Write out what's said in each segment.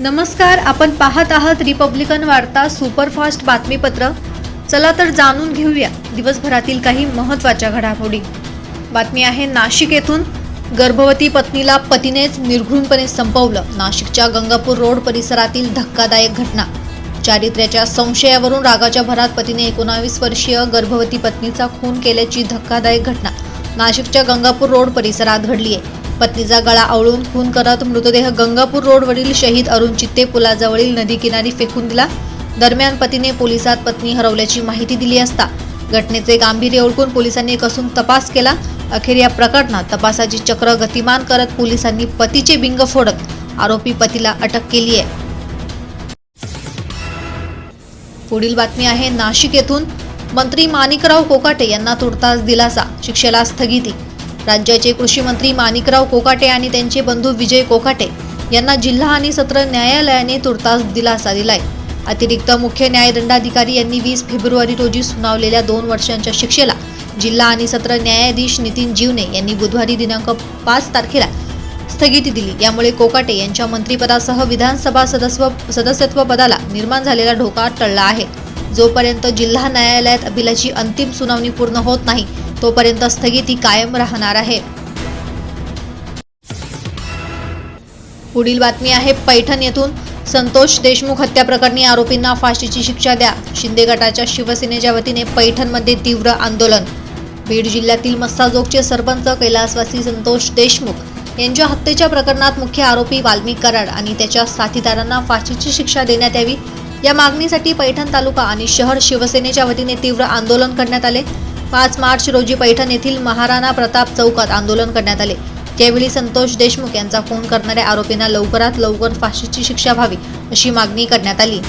नमस्कार आपण पाहत आहात रिपब्लिकन वार्ता सुपरफास्ट बातमीपत्र. चला तर जाणून घेऊया दिवसभरातील काही महत्त्वाच्या घडामोडी. बातमी आहे नाशिक येथून. गर्भवती पत्नीला पतीनेच निर्घृणपणे संपवलं नाशिकच्या गंगापूर रोड परिसरातील धक्कादायक घटना. चारित्र्याच्या संशयावरून रागाच्या भरात पतीने एकोणावीस वर्षीय गर्भवती पत्नीचा खून केल्याची धक्कादायक घटना नाशिकच्या गंगापूर रोड परिसरात घडली आहे पत्नीचा गळा आवळून खून करत मृतदेह गंगापूर रोडवरील शहीद अरुण चित्ते पुलाजवळील नदीकिनारी फेकून दिला. दरम्यान पतीने पोलिसात पत्नी हरवल्याची माहिती दिली असता घटनेचे गांभीर्य ओळखून पोलिसांनी कसून तपास केला. अखेर या प्रकरणात तपासाची चक्र गतिमान करत पोलिसांनी पतीचे बिंग फोडत आरोपी पतीला अटक केली आहे. पुढील बातमी आहे नाशिक येथून मंत्री माणिकराव कोकाटे यांना तुर्तास दिलासा शिक्षेला स्थगिती राज्याचे कृषी मंत्री माणिकराव कोकाटे आणि त्यांचे बंधू विजय कोकाटे यांना जिल्हा आणि सत्र न्यायालयाने तुर्तास दिलासा दिलाय. अतिरिक्त मुख्य न्यायदंडाधिकारी यांनी वीस फेब्रुवारी रोजी सुनावलेल्या दोन वर्षांच्या शिक्षेला जिल्हा आणि सत्र न्यायाधीश नितीन जीवने यांनी बुधवारी दिनांक पाच तारखेला स्थगिती दिली. यामुळे कोकाटे यांच्या मंत्रिपदासह विधानसभा सदस्व सदस्यत्व पदाला निर्माण झालेला धोका टळला आहे. जोपर्यंत जिल्हा न्यायालयात अपिलाची अंतिम सुनावणी पूर्ण होत नाही तोपर्यंत स्थगिती कायम राहणार आहे. पुढील बातमी आहे पैठण येथून संतोष देशमुख हत्या प्रकरणी आरोपींना फाशीची शिक्षा द्या. शिंदे गटाच्या शिवसेनेच्या वतीने पैठणमध्ये तीव्र आंदोलन. बीड जिल्ह्यातील मस्साजोगचे सरपंच कैलासवासी संतोष देशमुख यांच्या हत्येच्या प्रकरणात मुख्य आरोपी वाल्मिक कराड आणि त्याच्या साथीदारांना फाशीची शिक्षा देण्यात यावी. या मागणीसाठी पैठण तालुका आणि शहर शिवसेनेच्या वतीने तीव्र आंदोलन करण्यात आले. पाच मार्च रोजी पैठण येथील महाराणा प्रताप चौकात आंदोलन करण्यात आले. त्यावेळी संतोष देशमुख यांचा फोन करणाऱ्या आरोपींना लवकरात लवकर फाशीची शिक्षा व्हावी अशी मागणी करण्यात आली.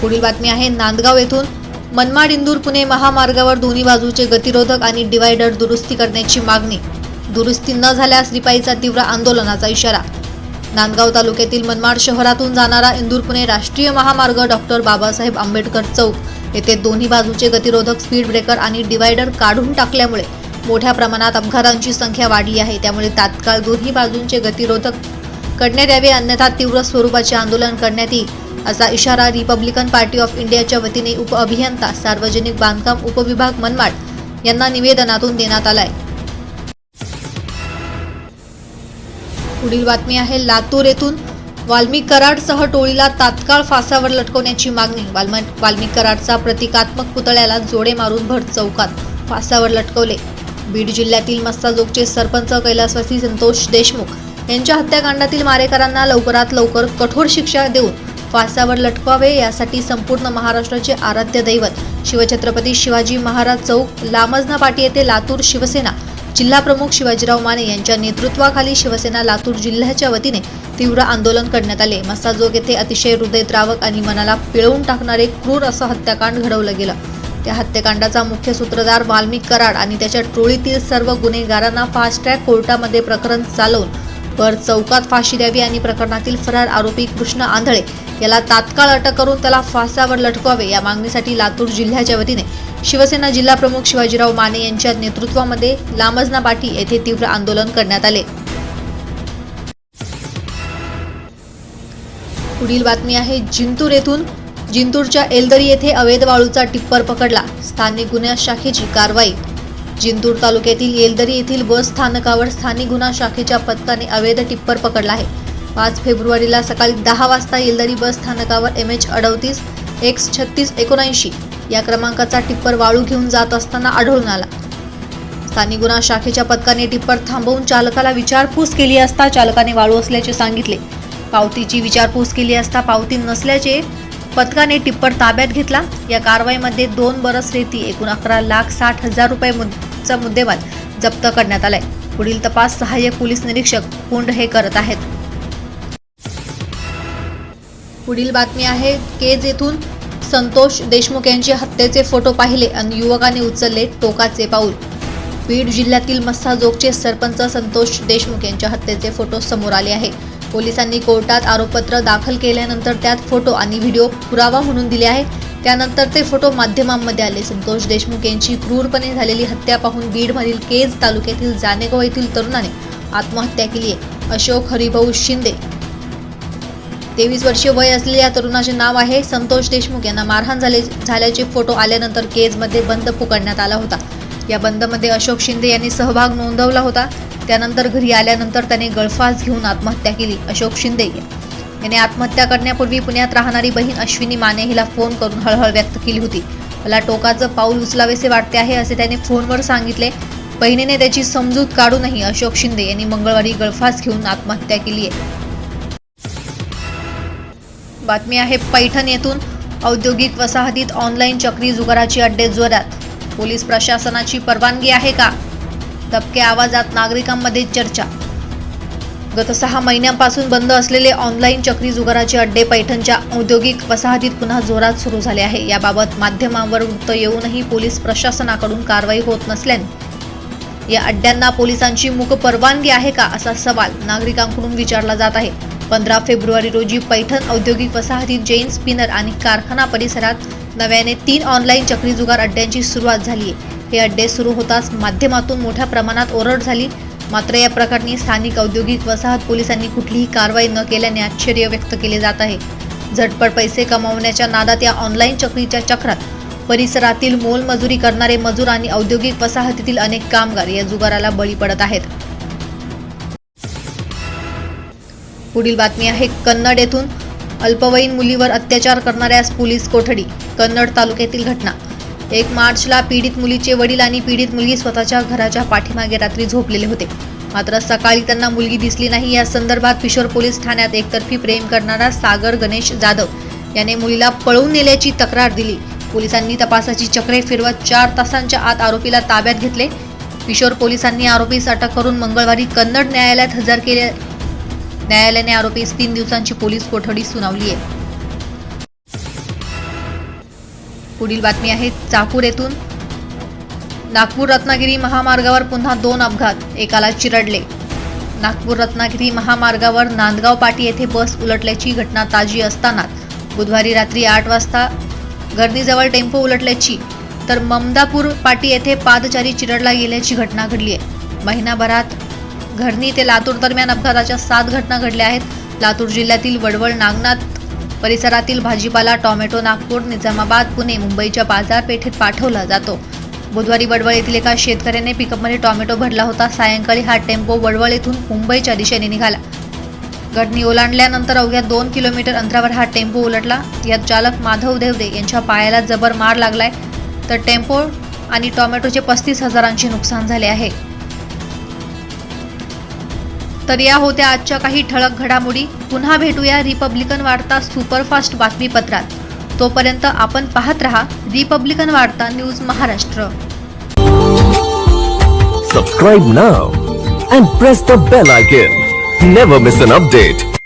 पुढील बातमी आहे नांदगाव येथून मनमाड इंदूर पुणे महामार्गावर दोन्ही बाजूचे गतिरोधक आणि डिवायडर दुरुस्ती करण्याची मागणी. दुरुस्ती न झाल्यास रिपाईचा तीव्र आंदोलनाचा इशारा नांदगाव तालुक्यातील मनमाड शहरातून जाणारा इंदूर पुणे राष्ट्रीय महामार्ग डॉक्टर बाबासाहेब आंबेडकर चौक. येथे दोन्ही बाजूचे गतिरोधक स्पीड ब्रेकर आणि डिवायडर काढून टाकल्यामुळे मोठ्या प्रमाणात अपघातांची संख्या वाढली आहे. त्यामुळे तात्काळ दोन्ही बाजूंचे गतिरोधक करण्यात यावे अन्यथा तीव्र स्वरूपाचे आंदोलन करण्यात येईल असा इशारा रिपब्लिकन पार्टी ऑफ इंडियाच्या वतीने उपअभियंता सार्वजनिक बांधकाम उपविभाग मनमाड यांना निवेदनातून देण्यात आलाय. पुढील बातमी आहे. लातूर येथून वाल्मिक कराडसह टोळीला तात्काळ फासावर लटकवण्याची मागणी. वाल्म- वाल्मिक कराडचा प्रतिकात्मक पुतळ्याला जोडे मारून भट चौकात फासावर लटकवले. बीड जिल्ह्यातील मस्ताजोगचे सरपंच कैलासवासी संतोष देशमुख यांच्या हत्याकांडातील मारेकरांना लवकरात लवकर कठोर शिक्षा देऊन फासावर लटकवावे यासाठी संपूर्ण महाराष्ट्राचे आराध्य दैवत शिवछत्रपती शिवाजी महाराज चौक लामजना पाटी येथे लातूर शिवसेना जिल्हाप्रमुख शिवाजीराव माने यांच्या नेतृत्वाखाली शिवसेना लातूर जिल्ह्याच्या वतीने तीव्र आंदोलन करण्यात आले. मस्साजोग येथे अतिशय हृदयद्रावक आणि मनाला पिळवून टाकणारे क्रूर असं हत्याकांड घडवलं गेलं. त्या हत्याकांडाचा मुख्य सूत्रधार वाल्मिक कराड आणि त्याच्या टोळीतील सर्व गुन्हेगारांना फास्ट ट्रॅक कोर्टामध्ये प्रकरण चालवून भर चौकात फाशी द्यावी आणि प्रकरणातील फरार आरोपी कृष्ण आंधळे याला तात्काळ अटक करून त्याला फासावर लटकवावे या मागणीसाठी लातूर जिल्ह्याच्या वतीने शिवसेना जिल्हाप्रमुख शिवाजीराव माने यांच्या नेतृत्वामध्ये लामजना बाटी येथे तीव्र आंदोलन करण्यात आले. पुढील बातमी आहे जिंतूर येथून जिंतूरच्या एलदरी येथे अवैध वाळूचा टिप्पर पकडला. स्थानिक गुन्हा शाखेची कारवाई जिंतूर तालुक्यातील येलदरी येथील बस स्थानकावर स्थानिक गुन्हा शाखेच्या पथकाने अवैध टिप्पर पकडला आहे. पाच फेब्रुवारीला सकाळी दहा वाजता येलदरी बस स्थानकावर एम एच अडवतीस एक्स छत्तीस एकोणऐंशी या क्रमांकाचा टिप्पर वाळू घेऊन जात असताना आढळून आला. स्थानिक गुन्हा शाखेच्या पथकाने टिप्पर थांबवून चालकाला विचारपूस केली असता चालकाने वाळू असल्याचे सांगितले. पावतीची विचारपूस केली असता पावती नसल्याचे पथकाने टिप्पर ताब्यात घेतला. या कारवाईमध्ये दोन बरस रेती एकूण अकरा लाख साठ हजार रुपये चा मुद्देमाल जप्त करण्यात आलाय. पुढील तपास सहाय्यक पोलीस निरीक्षक कुंड हे करत आहेत. पुढील बातमी आहे केज येथून संतोष देशमुख यांचे हत्येचे फोटो पाहिले आणि युवकाने उचलले टोकाचे पाऊल. बीड जिल्ह्यातील मस्साजोगचे सरपंच संतोष देशमुख यांच्या हत्येचे फोटो समोर आले आहे. पोलिसांनी कोर्टात आरोपपत्र दाखल केल्यानंतर त्यात फोटो आणि व्हिडिओ पुरावा म्हणून दिले आहे त्यानंतर ते फोटो माध्यमांमध्ये आले. संतोष देशमुख यांची क्रूरपणे झालेली हत्या पाहून बीडमधील केज तालुक्यातील जानेगाव येथील तरुणाने आत्महत्या केली आहे. अशोक हरिभाऊ शिंदे. तेवीस वर्षीय वय असलेल्या या तरुणाचे नाव आहे संतोष देशमुख. यांना मारहाण झाले झाल्याचे फोटो आल्यानंतर केजमध्ये बंद पुकारण्यात आला होता. या बंदमध्ये अशोक शिंदे यांनी सहभाग नोंदवला होता. त्यानंतर घरी आल्यानंतर त्याने गळफास घेऊन आत्महत्या केली. अशोक शिंदे याने आत्महत्या करण्यापूर्वी पुण्यात राहणारी बहीण अश्विनी माने हिला फोन करून हळहळ व्यक्त केली होती. मला टोकाचं पाऊल उचलावेसे वाटते आहे असे त्याने फोनवर सांगितले. बहिणीने त्याची समजूत काढूनही अशोक शिंदे यांनी मंगळवारी गळफास घेऊन आत्महत्या केली आहे. बातमी आहे पैठण येथून. औद्योगिक वसाहतीत ऑनलाईन चक्री जुगाराची अड्डे जोरात. पोलीस प्रशासनाची परवानगी आहे का? दबक्या आवाजात नागरिकांमध्ये चर्चा गत सहा महिन्यांपासून बंद असलेले ऑनलाईन चक्री जुगाराचे अड्डे पैठणच्या औद्योगिक वसाहतीत पुन्हा जोरात सुरू झाले आहे. याबाबत माध्यमांवर वृत्त येऊनही पोलीस प्रशासनाकडून कारवाई होत नसल्याने या अड्ड्यांना पोलिसांची मूक परवानगी आहे का असा सवाल नागरिकांकडून विचारला जात आहे. पंधरा फेब्रुवारी रोजी पैठण औद्योगिक वसाहतीत जैन स्पिनर आणि कारखाना परिसरात नव्याने तीन ऑनलाईन चक्री जुगार अड्ड्यांची सुरुवात झाली आहे. हे अड्डे सुरू होताच माध्यमातून मोठ्या प्रमाणात ओरड झाली. मात्र या प्रकरणी स्थानिक औद्योगिक वसाहत पोलिसांनी कुठलीही कारवाई न केल्याने आश्चर्य व्यक्त केले जात आहे. झटपट पैसे कमावण्याच्या नादात या ऑनलाईन चक्रीच्या चक्रात परिसरातील मोलमजुरी करणारे मजूर आणि औद्योगिक वसाहतीतील अनेक कामगार या जुगाराला बळी पडत आहेत. पुढील बातमी आहे कन्नड येथून अल्पवयीन मुलीवर अत्याचार करणाऱ्यास पोलीस कोठडी कन्नड तालुक्यातील घटना एक मार्चला पीडित मुलीचे वडील आणि पीडित मुलगी स्वतःच्या घराच्या पाठीमागे रात्री झोपलेले होते. मात्र सकाळी त्यांना मुलगी दिसली नाही. या संदर्भात किशोर पोलीस ठाण्यात एकतर्फी प्रेम करणारा सागर गणेश जाधव याने मुलीला पळवून नेल्याची तक्रार दिली. पोलिसांनी तपासाची चक्रे फिरवत चार तासांच्या आत आरोपीला ताब्यात घेतले. किशोर पोलिसांनी आरोपीस अटक करून मंगळवारी कन्नड न्यायालयात हजर केले. न्यायालयाने आरोपीस तीन दिवसांची पोलीस कोठडी सुनावली आहे. पुढील बातमी आहे चाकूर येथून. नागपूर रत्नागिरी महामार्गावर पुन्हा दोन अपघात एकाला चिरडले. नागपूर रत्नागिरी महामार्गावर नांदगाव पाटी येथे बस उलटल्याची घटना ताजी असतानाच बुधवारी रात्री आठ वाजता गर्दीजवळ टेम्पो उलटल्याची तर ममदापूर पाटी येथे पादचारी चिरडला गेल्याची घटना घडली आहे. महिनाभरात घरणी ते लातूर दरम्यान अपघाताच्या सात घटना घडल्या आहेत. लातूर जिल्ह्यातील वडवळ नागनाथ परिसरातील भाजीपाला टॉमॅटो नागपूर निजामाबाद पुणे मुंबईच्या बाजारपेठेत पाठवला जातो. बुधवारी वडवळ येथील एका शेतकऱ्याने पिकअपमध्ये टॉमॅटो भरला होता. सायंकाळी हा टेम्पो वडवळ येथून मुंबईच्या दिशेने निघाला. घटनी ओलांडल्यानंतर अवघ्या दोन किलोमीटर अंतरावर हा टेम्पो उलटला. यात चालक माधव देवदे यांच्या पायाला जबर मार लागलाय. तर टेम्पो आणि टॉमॅटोचे पस्तीस हजारांचे नुकसान झाले आहे. तर या होत्या आजच्या काही ठळक घडामोडी. पुन्हा भेटूया रिपब्लिकन वार्ता सुपरफास्ट बातमीपत्रात. तोपर्यंत आपण पाहत रहा रिपब्लिकन वार्ता news Maharashtra. Subscribe now and press the bell icon never miss an update